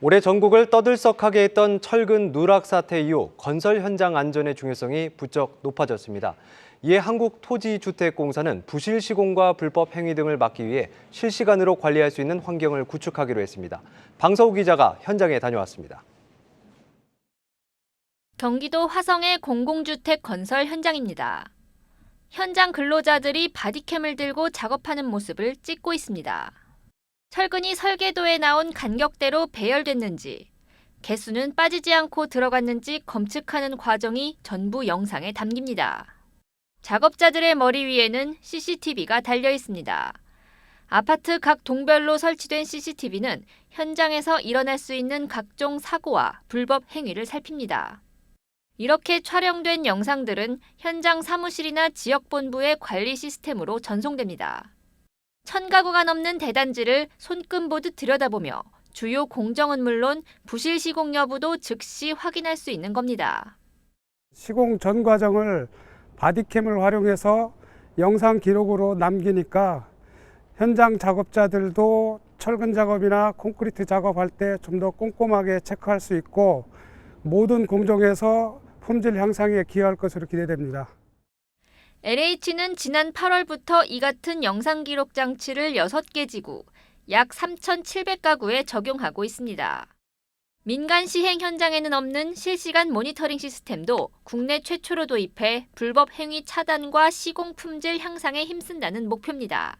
올해 전국을 떠들썩하게 했던 철근 누락 사태 이후 건설 현장 안전의 중요성이 부쩍 높아졌습니다. 이에 한국토지주택공사는 부실 시공과 불법 행위 등을 막기 위해 실시간으로 관리할 수 있는 환경을 구축하기로 했습니다. 방서우 기자가 현장에 다녀왔습니다. 경기도 화성의 공공주택 건설 현장입니다. 현장 근로자들이 바디캠을 들고 작업하는 모습을 찍고 있습니다. 철근이 설계도에 나온 간격대로 배열됐는지, 개수는 빠지지 않고 들어갔는지 검측하는 과정이 전부 영상에 담깁니다. 작업자들의 머리 위에는 CCTV가 달려 있습니다. 아파트 각 동별로 설치된 CCTV는 현장에서 일어날 수 있는 각종 사고와 불법 행위를 살핍니다. 이렇게 촬영된 영상들은 현장 사무실이나 지역본부의 관리 시스템으로 전송됩니다. 천 가구가 넘는 대단지를 손금 보듯 들여다보며 주요 공정은 물론 부실 시공 여부도 즉시 확인할 수 있는 겁니다. 시공 전 과정을 바디캠을 활용해서 영상 기록으로 남기니까 현장 작업자들도 철근 작업이나 콘크리트 작업할 때 좀 더 꼼꼼하게 체크할 수 있고 모든 공정에서 품질 향상에 기여할 것으로 기대됩니다. LH는 지난 8월부터 이 같은 영상 기록 장치를 6개 지구, 약 3,700가구에 적용하고 있습니다. 민간 시행 현장에는 없는 실시간 모니터링 시스템도 국내 최초로 도입해 불법 행위 차단과 시공 품질 향상에 힘쓴다는 목표입니다.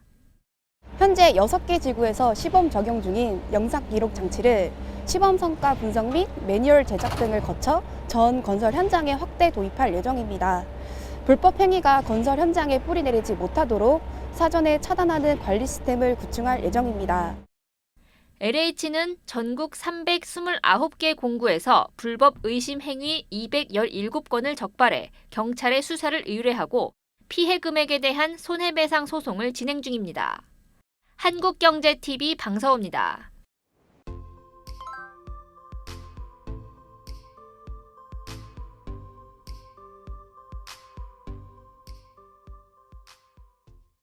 현재 6개 지구에서 시범 적용 중인 영상 기록 장치를 시범 성과 분석 및 매뉴얼 제작 등을 거쳐 전 건설 현장에 확대 도입할 예정입니다. 불법 행위가 건설 현장에 뿌리 내리지 못하도록 사전에 차단하는 관리 시스템을 구축할 예정입니다. LH는 전국 329개 공구에서 불법 의심 행위 217건을 적발해 경찰에 수사를 의뢰하고 피해 금액에 대한 손해배상 소송을 진행 중입니다. 한국경제TV 방서우입니다.